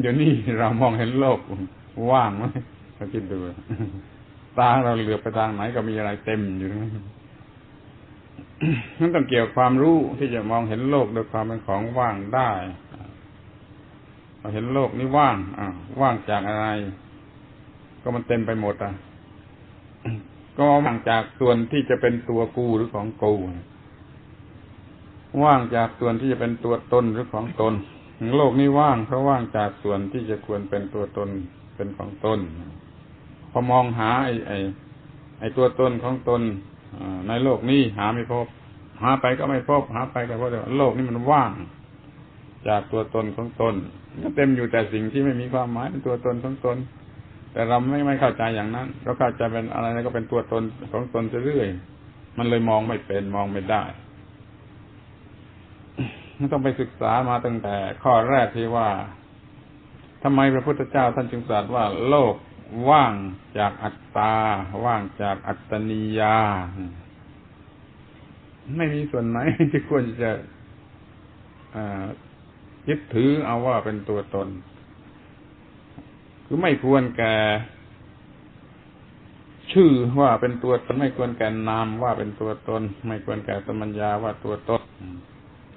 เดี๋ยวนี้เรามองเห็นโลกว่างไหมเราคิดดูตาเราเหลือไปทางไหนก็มีอะไรเต็มอยู่นั่นต้องเกี่ยวความรู้ที่จะมองเห็นโลกโดยความเป็นของว่างได้เราเห็นโลกนี้ว่างอ่าว่างจากอะไร ก็มันเต็มไปหมดอะก็ว่างจากส่วนที่จะเป็นตัวกูหรือของกูว่างจากส่วนที่จะเป็นตัวตนหรือของตน โลกนี้ว่างเพราะว่างจากส่วนที่จะควรเป็นตัวตนเป็นของตนพอมองหาไอ้ไอ้ไอ้ตัวตนของตนในโลกนี้หาไม่พบ หาไปก็ไม่พบ หาไปก็เพราะโลกนี้มันว่าง จากตัวตนของตนก็เต็มอยู่แต่สิ่งที่ไม่มีความหมายเป็นตัวตนของตน แต่เราไม่ไม่เข้าใจอย่างนั้นเราเข้าใจเป็นอะไรก็เป็นตัวตนของตนเรื่อยมันเลยมองไม่เป็นมองไม่ได้ ต้องไปศึกษามาตั้งแต่ข้อแรกที่ว่าทำไมพระพุทธเจ้าท่านจึงตรัสว่าโลกว่างจากอัตตา ว่างจากอัตตนิยา ไม่มีส่วนไหนที่ควรจะยึดถือเอาว่าเป็นตัวตน คือไม่ควรแก่ชื่อว่าเป็นตัวตน ไม่ควรแก่นามว่าเป็นตัวตน ไม่ควรแก่สมัญญาว่าตัวตน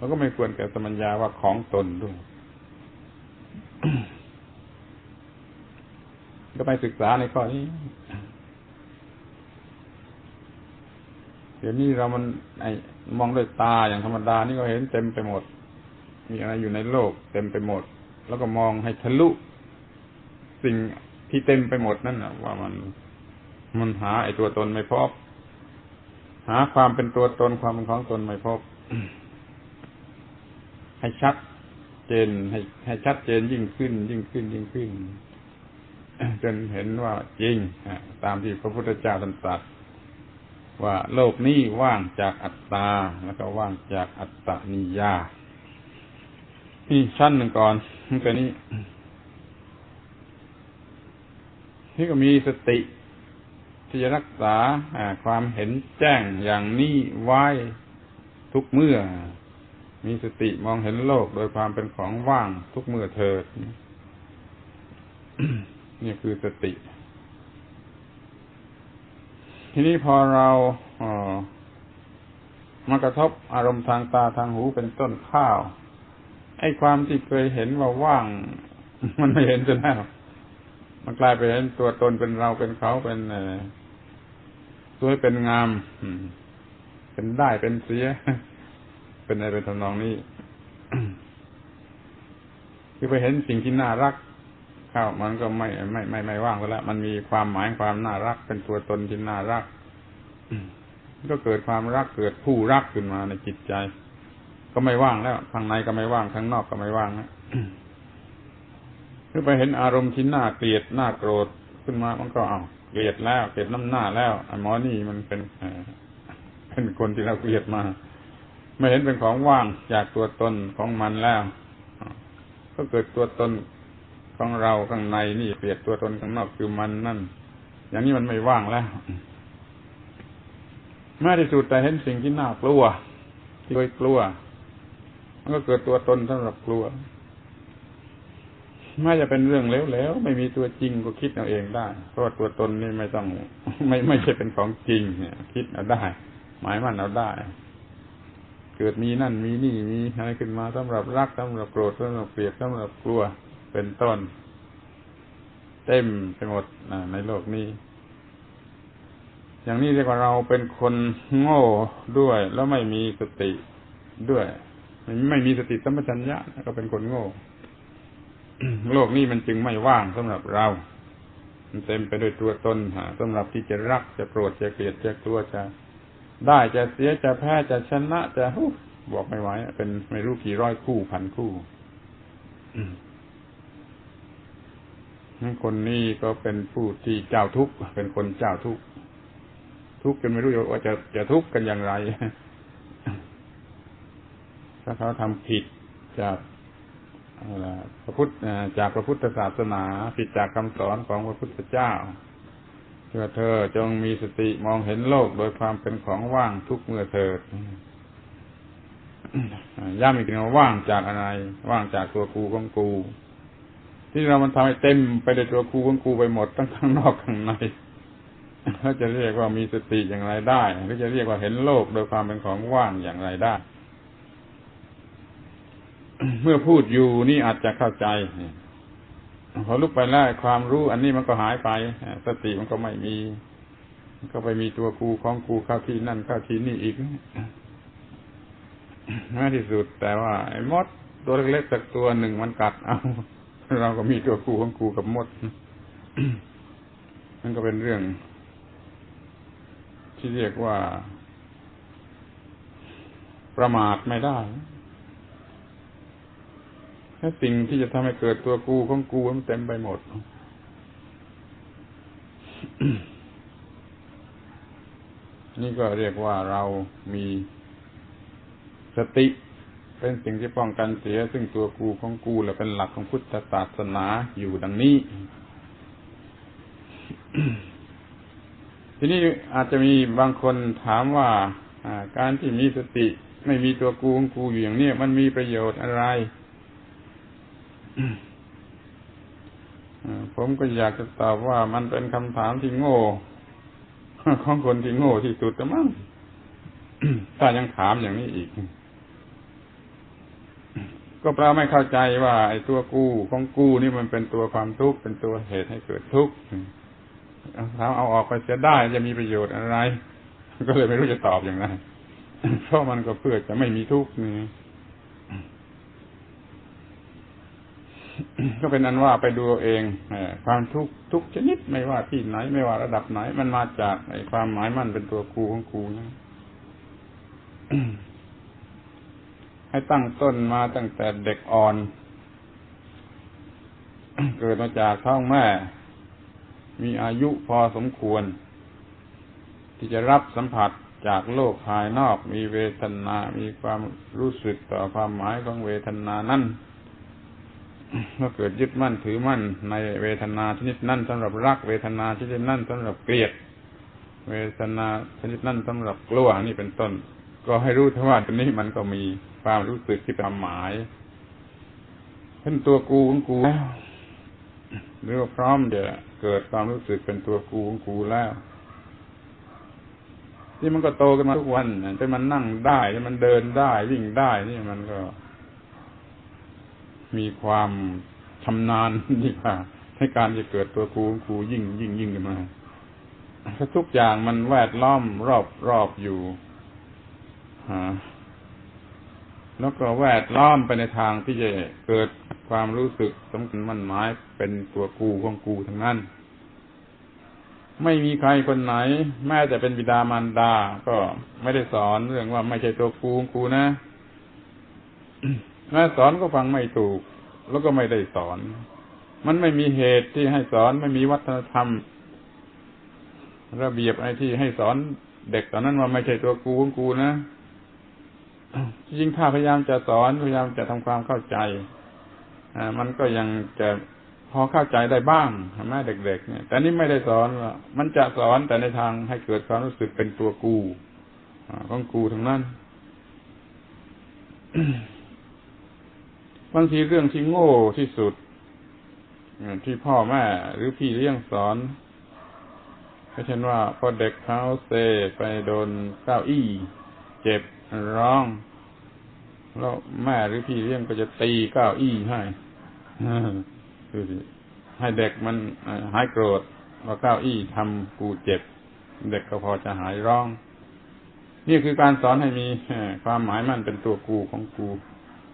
แล้วก็ไม่ควรแก่สมัญญาว่าของตนด้วย ก็ไปศึกษาในข้อนี้ เดี๋ยวนี้เรามันไอมองด้วยตาอย่างธรรมดา นี่ก็เห็นเต็มไปหมด มีอะไรอยู่ในโลก เต็มไปหมด แล้วก็มองให้ทะลุ สิ่งที่เต็มไปหมดนั่นนะว่ามันมันหาไอตัวตนไม่พบ หาความเป็นตัวตนความเป็นของตนไม่พบ ให้ชัดเจนให้ให้ชัดเจนยิ่งขึ้น ยิ่งขึ้น ยิ่งขึ้น จนเห็นว่าจริงตามที่พระพุทธเจ้าตรัสว่าโลกนี้ว่างจากอัตตา แล้วก็ว่างจากอัตตนิยานี่ชั้นหนึ่งก่อนตัวนี้ที่ก็มีสติที่จะรักษาความเห็นแจ้งอย่างนี้ไว้ทุกเมื่อ มีสติมองเห็นโลกโดยความเป็นของว่างทุกเมื่อเถิดนี่คือสติ ทีนี้พอเราอมากระทบอารมณ์ทางตาทางหูเป็นต้นข้าว ไอ้ความที่เคยเห็นว่าว่าง มันไม่เห็นจนแล้วมันกลายไปเห็นตัวตนเป็นเราเป็นเขาเป็นสวยเป็นงาม เป็นได้เป็นเสีย เป็นอะไรเป็นทำนองนี้คือไปเห็นสิ่งที่น่ารักเข้ามันก็ไม่ไม่ไม่ไม่ว่างไปแล้วมันมีความหมายความน่ารัก เป็นตัวตนที่น่ารักก็เกิดความรักเกิดผู้รักขึ้นมาในจิตใจ ก็ไม่ว่างแล้วข้างในก็ไม่ว่างข้างนอกก็ไม่ว่างนะคือไปเห็นอารมณ์ที่น่าเกลียดน่าโกรธขึ้นมา มันก็เอาเกลียดแล้วเกลียดน้ำหน้าแล้วไอ้หมอนี่มันเป็นเป็นคนที่เราเกลียดมา ไม่เห็นเป็นของว่างจากตัวตนของมันแล้ว ก็เกิดตัวตนของเราข้างในนี่เปลี่ยนตัวตนข้างนอกคือมันนั่น อย่างนี้มันไม่ว่างแล้วแม้ที่สุดแต่เห็นสิ่งที่น่ากลัวที่เคยกลัว มันก็เกิดตัวตนสำหรับกลัวแม้จะเป็นเรื่องเลวๆไม่มีตัวจริงก็คิดเอาเองได้ เพราะว่าตัวตนนี่ไม่ต้อง ไม่ไม่ใช่เป็นของจริงเนี่ย คิดเอาได้ หมายมันเอาได้ เกิดมีนั่นมีนี่มีอะไรขึ้นมาสำหรับรักสำหรับโกรธสำหรับเกลียดสำหรับกลัวเป็นต้น เต็มไปหมดในโลกนี้ อย่างนี้เรียกว่าเราเป็นคนโง่ด้วย แล้วไม่มีสติด้วยไม่มีสติสัมปชัญญะก็เป็นคนโง่ โลกนี้มันจึงไม่ว่างสำหรับเรา มันเต็มไปด้วยตัวตนสำหรับที่จะรักจะโกรธจะเกลียดจะกลัวจะ ได้จะเสียจะแพ้จะชนะจะบอกไม่ไหวเป็นไม่รู้กี่ร้อยคู่พันคู่นั่นคนนี้ก็เป็นผู้ที่เจ้าทุกข์เป็นคนเจ้าทุกข์ทุกข์จนไม่รู้ว่าจะจะทุกข์กันอย่างไร ถ้าเขาทำผิดจากพระพุทธจากพระพุทธศาสนา ผิดจากคำสอนของพระพุทธเจ้า เพื่อเธอจงมีสติมองเห็นโลกโดยความเป็นของว่างทุกเมื่อเถิดย้ำอีกทีว่าว่างจากอะไร ว่างจากตัวกูของกู ที่เรามันทำให้เต็มไปด้วยตัวกูของกูไปหมดทั้งข้างนอกข้างในเขาจะเรียกว่ามีสติอย่างไรได้หรือจะเรียกว่าเห็นโลกโดยความเป็นของว่างอย่างไรได้ เมื่อพูดอยู่นี่อาจจะเข้าใจ พอลุกไปแล้วความรู้อันนี้มันก็หายไปสติมันก็ไม่มีมก็ไปมีตัวกูของกูเข้าที่นั่นเข้าที่นี่อีกแม้ที่สุด แต่ว่า ไอ้มดตัวเล็กๆสักตัวหนึ่งมันกัดเอาเราก็มีตัวกูของกูกับมดนั่นก็เป็นเรื่อง ที่เรียกว่า ประมาทไม่ได้ ถ้าสิ่งที่จะทำให้เกิดตัวกูของกูมันเต็มไปหมดนี่ก็เรียกว่าเรามีสติเป็นสิ่งที่ป้องกันเสีย ซึ่งตัวกูของกูและเป็นหลักของพุทธศาสนาอยู่ดังนี้ ทีนี้อาจจะมีบางคนถามว่าการที่มีสติ ไม่มีตัวกูของกูอยู่อย่างนี้มันมีประโยชน์อะไร ผมก็อยากจะตอบว่ามันเป็นคำถามที่โง่ของคนที่โง่ที่สุดแต่มั้งถ้ายังถามอย่างนี้อีก ก็แปลไม่เข้าใจว่า ไอ้ตัวกู้ของกู้นี่มันเป็นตัวความทุกข์เป็นตัวเหตุให้เกิดทุกข์ถามเอาออกไปเสียได้จะมีประโยชน์อะไร ก็เลยไม่รู้จะตอบอย่างไรเพราะมันก็เพื่อจะไม่มีทุกข์นี่ ก็เป็นอันว่าไปดูเองความทุกข์ทุกชนิดไม่ว่าที่ไหน ไม่ว่าระดับไหน มันมาจากไอ้ความหมายมั่นเป็นตัวกูของกูนะให้ตั้งต้นมาตั้งแต่เด็กอ่อน เกิดมาจากท้องแม่ มีอายุพอสมควร ที่จะรับสัมผัสจากโลกภายนอกมีเวทนา มีความรู้สึกต่อความหมายของเวทนานั้น เมื่อเกิดยึดมั่นถือมั่นในเวทนาชนิดนั่นสำหรับรักเวทนาชนิดนั่นสำหรับเกลียด เวทนาชนิดนั่นสำหรับกลัวนี่เป็นต้น ก็ให้รู้ทว่าตรงนี้มันก็มีความรู้สึกที่เป็นหมายเป็นตัวกูของกูแล้วหรือว่าพร้อมจะเกิดความรู้สึกเป็นตัวกูของกูแล้วที่มันก็โตกันมาทุกวันจนมันนั่งได้จนมันเดินได้วิ่งได้นี่มันก็ มีความชำนาญดีกว่าให้การจะเกิดตัวครูครูยิ่งยิ่งยิ่งขึ้นมาทุกอย่างมันแวดล้อมรอบรอบอยู่ฮะแล้วก็แวดล้อมไปในทางที่จะเกิดความรู้สึกสำคัญมั่นหมายเป็นตัวกูของกูทั้งนั้น ไม่มีใครคนไหน แม้แต่เป็นบิดามารดา ก็ไม่ได้สอนเรื่องว่าไม่ใช่ตัวกูของกูนะ แม้สอนก็ฟังไม่ถูก แล้วก็ไม่ได้สอน มันไม่มีเหตุที่ให้สอนไม่มีวัฒนธรรม ระเบียบอะไอ้ที่ให้สอนเด็กตอนนั้นว่าไม่ใช่ตัวกูของกูนะจริงถ้าพยายามจะสอนพยายามจะทำความเข้าใจอ่ามันก็ยังจะพอเข้าใจได้บ้างแม่เด็ก ๆ เนี่ย แต่นี่ไม่ได้สอนมันจะสอนแต่ในทางให้เกิดความรู้สึกเป็นตัวกูของกูทั้งนั้น บางทีเรื่องที่โง่ที่สุดที่พ่อแม่หรือพี่เลี้ยงสอนเช่นว่าพอเด็กเขาเซไปโดนเก้าอี้ เจ็บร้อง แล้วแม่หรือพี่เลี้ยงก็จะตีเก้าอี้ให้คือให้เด็กมันหายโกรธว่าเก้าอี้ทำกูเจ็บ เด็กก็พอจะหายร้อง นี่คือการสอนให้มีความหมายมันเป็นตัวกูของกู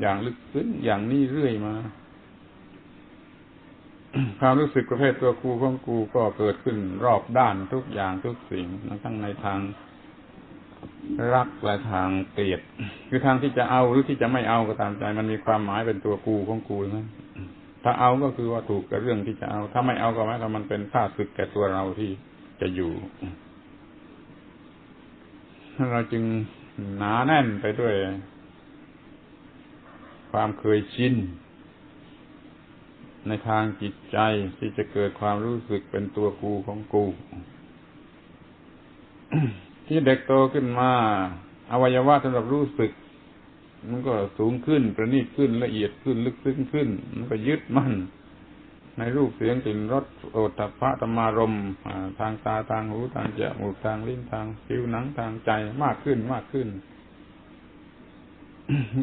อย่างลึกซึ้งอย่างนี้เรื่อยมาความรู้สึกประเภทตัวกูของกูก็เกิดขึ้นรอบด้านทุกอย่างทุกสิ่งทั้งในทางรักและทางเกลียดคือทางที่จะเอาหรือที่จะไม่เอาก็ตามใจ มันมีความหมายเป็นตัวกูของกูนะถ้าเอาก็คือว่าถูกกับเรื่องที่จะเอา ถ้าไม่เอาก็หมายความมันเป็นข้าศึกแก่ตัวเราที่จะอยู่เราจึงหนาแน่นไปด้วย ความเคยชินในทางจิตใจที่จะเกิดความรู้สึกเป็นตัวกูของกู ที่เด็กโตขึ้นมาอวัยวะสำหรับรู้สึก มันก็สูงขึ้น ประณีตขึ้นละเอียดขึ้น ลึกซึ้งขึ้น มันก็ยึดมั่น ในรูปเสียงกลิ่นรสโอตฐัพพะธรรมารมทางตาทางหูทางจมูกทางลิ้นทางผิวหนังทางใจมากขึ้นมากขึ้น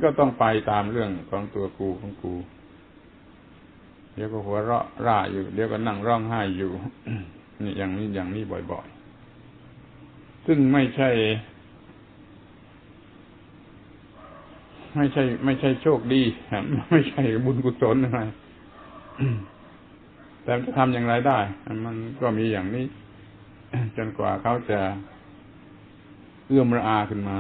ก็ต้องไปตามเรื่องของตัวกูของกู เดี๋ยวก็หัวเราะร่าอยู่ เดี๋ยวก็นั่งร้องไห้อยู่ นี่อย่างนี้อย่างนี้บ่อยๆ ซึ่งไม่ใช่ ไม่ใช่ ไม่ใช่โชคดีไม่ใช่บุญกุศลอะไรแต่จะทำอย่างไรได้ มันก็มีอย่างนี้ จนกว่าเขาจะเอื้อมระอาขึ้นมา